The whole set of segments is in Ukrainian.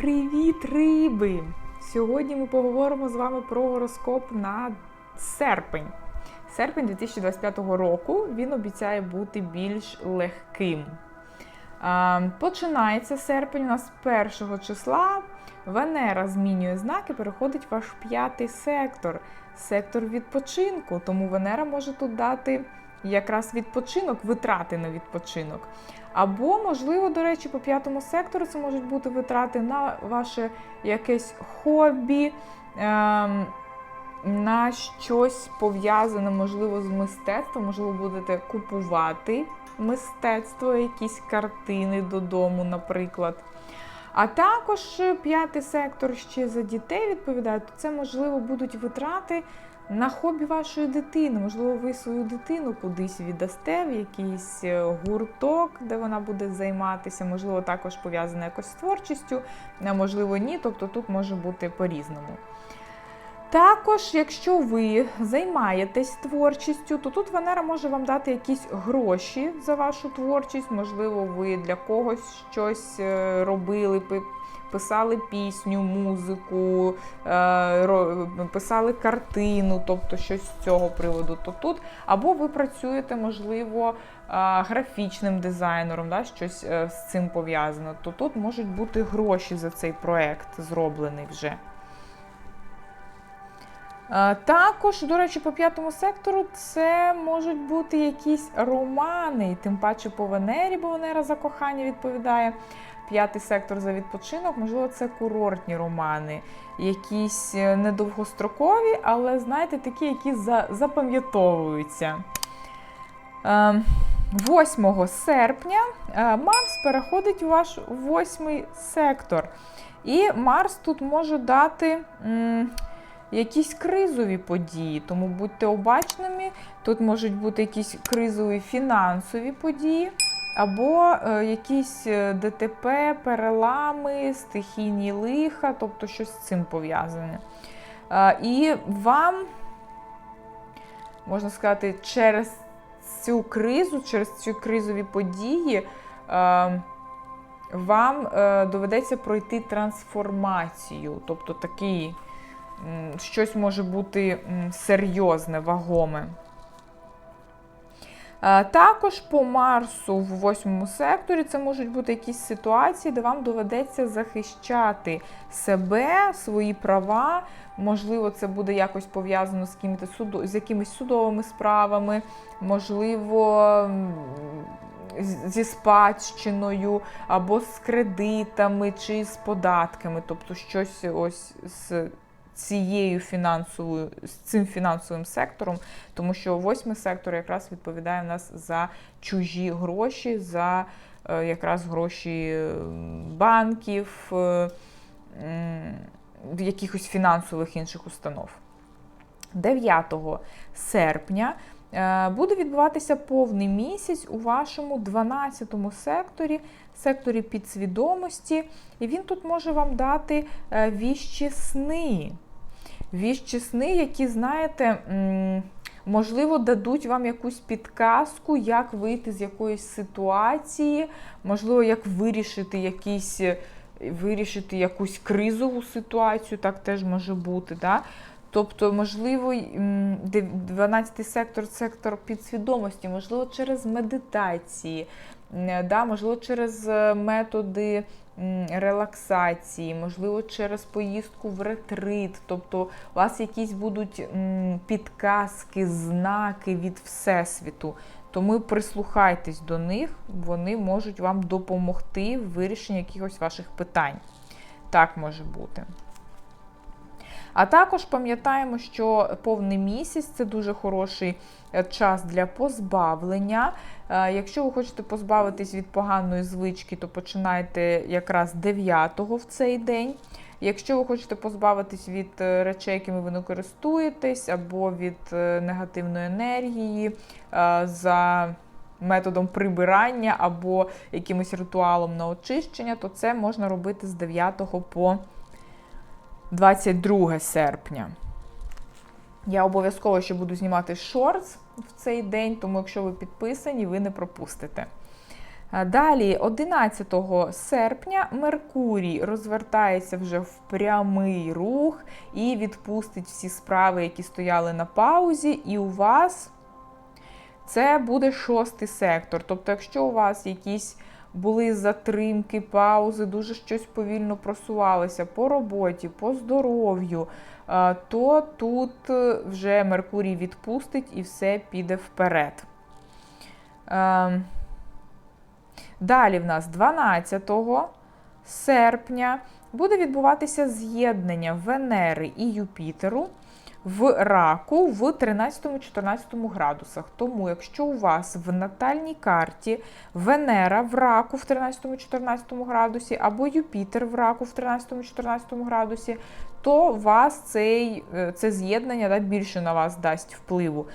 Привіт, риби! Сьогодні ми поговоримо з вами про гороскоп на серпень. Серпень 2025 року він обіцяє бути більш легким. Починається серпень у нас 1 числа. Венера змінює знаки, переходить в ваш п'ятий сектор, сектор відпочинку. Тому Венера може тут дати якраз відпочинок, витрати на відпочинок. Або, можливо, до речі, по п'ятому сектору це можуть бути витрати на ваше якесь хобі, ем, на щось пов'язане, можливо, з мистецтвом, можливо, будете купувати мистецтво, якісь картини додому, наприклад. А також п'ятий сектор ще за дітей відповідає, то це, можливо, будуть витрати на хобі вашої дитини. Можливо, ви свою дитину кудись віддасте в якийсь е, гурток, де вона буде займатися, можливо, також пов'язана якось з творчістю, а можливо, ні. Тобто тут може бути по-різному. Також, якщо ви займаєтесь творчістю, то тут Венера може вам дати якісь гроші за вашу творчість. Можливо, ви для когось щось е, робили, писали пісню, музику, е, писали картину, тобто щось з цього приводу, то тут. Або ви працюєте, можливо, графічним дизайнером, да, щось е, з цим пов'язано, то тут можуть бути гроші за цей проект зроблений вже. Також, до речі, по п'ятому сектору це можуть бути якісь романи, тим паче по Венері, бо Венера за кохання відповідає. П'ятий сектор за відпочинок, можливо, це курортні романи, якісь е, недовгострокові, але, знаєте, такі, які запам'ятовуються. 8 ем, серпня е, Марс переходить у ваш восьмий сектор. І Марс тут може дати якісь кризові події, тому будьте обачними, тут можуть бути якісь кризові фінансові події, або е, якісь е, ДТП, перелами, стихійні лиха, тобто щось з цим пов'язане. Е, і вам, можна сказати, через цю кризу, через ці кризові події. Вам доведеться пройти трансформацію, тобто такий щось може бути серйозне, вагоме. Також по Марсу в восьмому секторі це можуть бути якісь ситуації, де вам доведеться захищати себе, свої права. Можливо, це буде якось пов'язано з з якимись судовими справами, можливо, зі спадщиною, або з кредитами чи з податками, тобто щось ось з цією фінансовою з цим фінансовим сектором, тому що восьмий сектор якраз відповідає у нас за чужі гроші, за е, якраз гроші банків, е, якихось фінансових інших установ. 9 серпня е, буде відбуватися повний місяць у вашому 12 секторі, секторі підсвідомості, і він тут може вам дати віщі сни віщі сни, які, знаєте, можливо, дадуть вам якусь підказку, як вийти з якоїсь ситуації, можливо, як вирішити якісь. Вирішити якусь кризову ситуацію, так теж може бути. Да? Тобто, можливо, 12-й сектор сектор підсвідомості, можливо, через медитації, да? можливо, через е, методи релаксації, можливо, через поїздку в ретрит. Тобто у вас якісь будуть підказки, знаки від Всесвіту. Тому прислухайтесь до них, вони можуть вам допомогти в вирішенні якихось ваших питань. Так може бути. А також пам'ятаємо, що повний місяць це дуже хороший е, час для позбавлення. Е, якщо ви хочете позбавитись від поганої звички, то починайте якраз 9-го в цей день. Якщо ви хочете позбавитись від е, речей, якими ви не користуєтесь, або від негативної енергії, за методом прибирання або якимось ритуалом на очищення, то це можна робити з 9 по 22 серпня. Я обов'язково ще буду знімати шортс в цей день, тому якщо ви підписані, ви не пропустите. Далі, 11 серпня, Меркурій розвертається вже в прямий рух і відпустить всі справи, які стояли на паузі, і у вас це буде шостий сектор. Тобто, якщо у вас якісь були затримки, паузи, дуже щось повільно просувалося по роботі, по здоров'ю, е, то тут вже Меркурій відпустить і все піде вперед. Ем, Далі в нас 12 серпня буде відбуватися з'єднання Венери і Юпітеру в раку в 13-14 градусах. Тому, якщо у вас в натальній карті Венера в раку в 13-14 градусі, або Юпітер в раку в 13-14 градусі, то вас цей, е, це з'єднання да, більше на вас дасть впливу.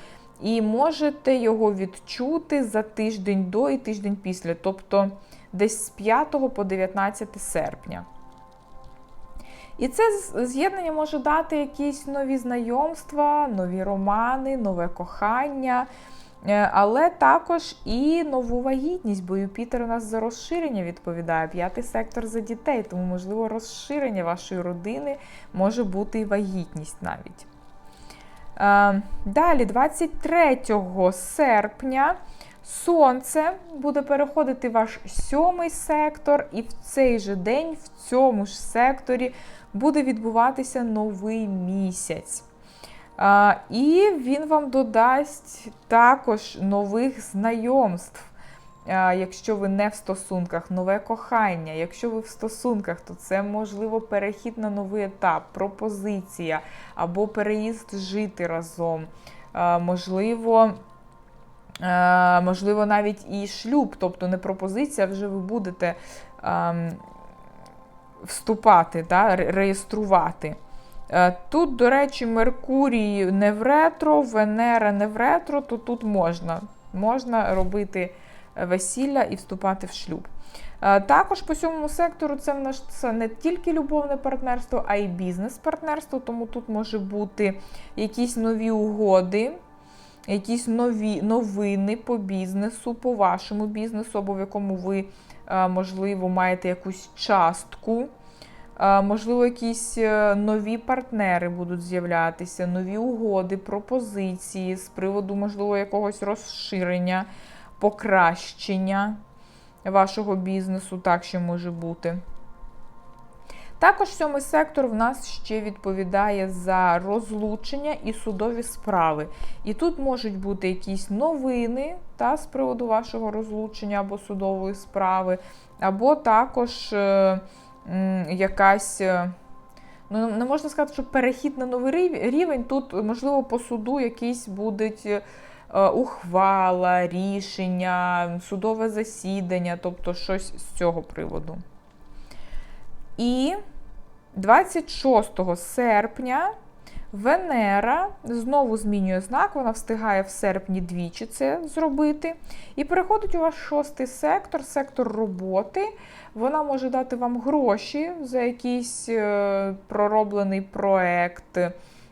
І можете його відчути за тиждень до і тиждень після, тобто десь з 5 по 19 серпня. І це з'єднання може дати якісь нові знайомства, нові романи, нове кохання, е, але також і нову вагітність, бо Юпітер у нас за розширення відповідає, п'ятий сектор за дітей, тому, можливо, розширення вашої родини може бути і вагітність навіть. Е, далі, 23 серпня, Сонце буде переходити ваш сьомий сектор, і в цей же день, в цьому ж секторі, буде відбуватися новий місяць. А, І він вам додасть також нових знайомств. Якщо ви не в стосунках, нове кохання. Якщо ви в стосунках, то це можливо перехід на новий етап, пропозиція або переїзд жити разом. Можливо. Можливо, навіть і шлюб, тобто не пропозиція, вже ви будете вступати, да, реєструвати. Е, тут, до речі, Меркурій не в ретро, Венера не в ретро, то тут можна можна робити весілля і вступати в шлюб. Е, також по сьомому сектору це в нас не тільки любовне партнерство, а й бізнес-партнерство, тому тут може бути якісь нові угоди, якісь нові новини по бізнесу, по вашому бізнесу, або в якому ви можливо, маєте якусь частку. Можливо, якісь е, нові партнери будуть з'являтися, нові угоди, пропозиції з приводу, можливо, якогось розширення, покращення вашого бізнесу, так ще може бути. Також сьомий сектор в нас ще відповідає за розлучення і судові справи. І тут можуть бути якісь новини та, з приводу вашого розлучення або судової справи, або також е, якась. Е, ну, не можна сказати, що перехід на новий рівень. Тут, можливо, по суду якісь будуть е, ухвала, рішення, судове засідання, тобто щось з цього приводу. І 26 серпня Венера знову змінює знак, вона встигає в серпні двічі це зробити. І переходить у ваш шостий сектор, сектор роботи. Вона може дати вам гроші за якийсь е, пророблений проект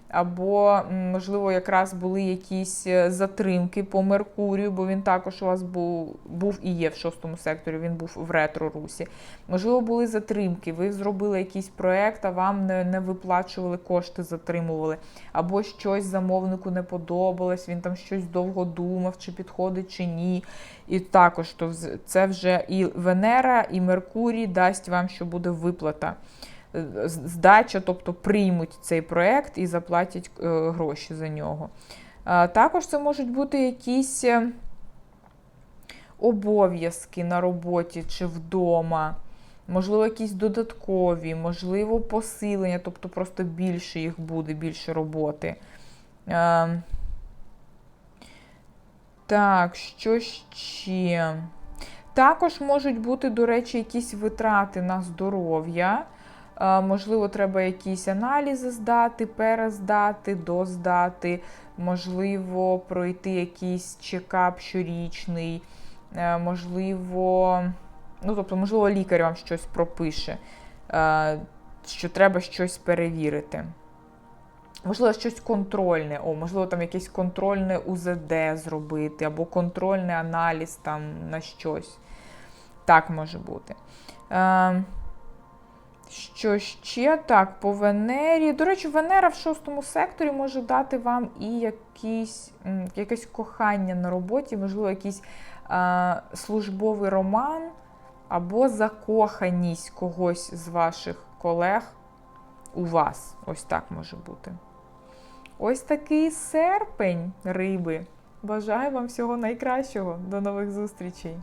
або, можливо, якраз були якісь е, затримки по Меркурію, бо він також у вас був був і є в шостому секторі, він був в ретро-русі. Можливо, були затримки, ви зробили якийсь проєкт, а вам не, не виплачували кошти, затримували, або щось замовнику не подобалось, він там щось довго думав, чи підходить, чи ні. І також то це вже і Венера, і Меркурій дасть вам, що буде виплата здача, тобто приймуть цей проєкт і заплатять е, гроші за нього. Також це можуть бути якісь е, обов'язки на роботі чи вдома, можливо, якісь додаткові, можливо, посилення, тобто просто більше їх буде, більше роботи. Так, що ще? Також можуть бути, до речі, якісь витрати на здоров'я. Можливо, треба якісь аналізи здати, перездати, доздати, можливо, пройти якийсь чекап щорічний, е, можливо, ну, тобто, можливо, лікар вам щось пропише, е, що треба щось перевірити. Можливо, щось контрольне, о, можливо, там якесь контрольне УЗД зробити, або контрольний аналіз там на щось. Так може бути. Що ще так, по Венері. До речі, Венера в шостому секторі може дати вам і якісь, якесь кохання на роботі, можливо, якийсь е, службовий роман або закоханість когось з ваших колег у вас. Ось так може бути. Ось такий серпень, риби. Бажаю вам всього найкращого. До нових зустрічей!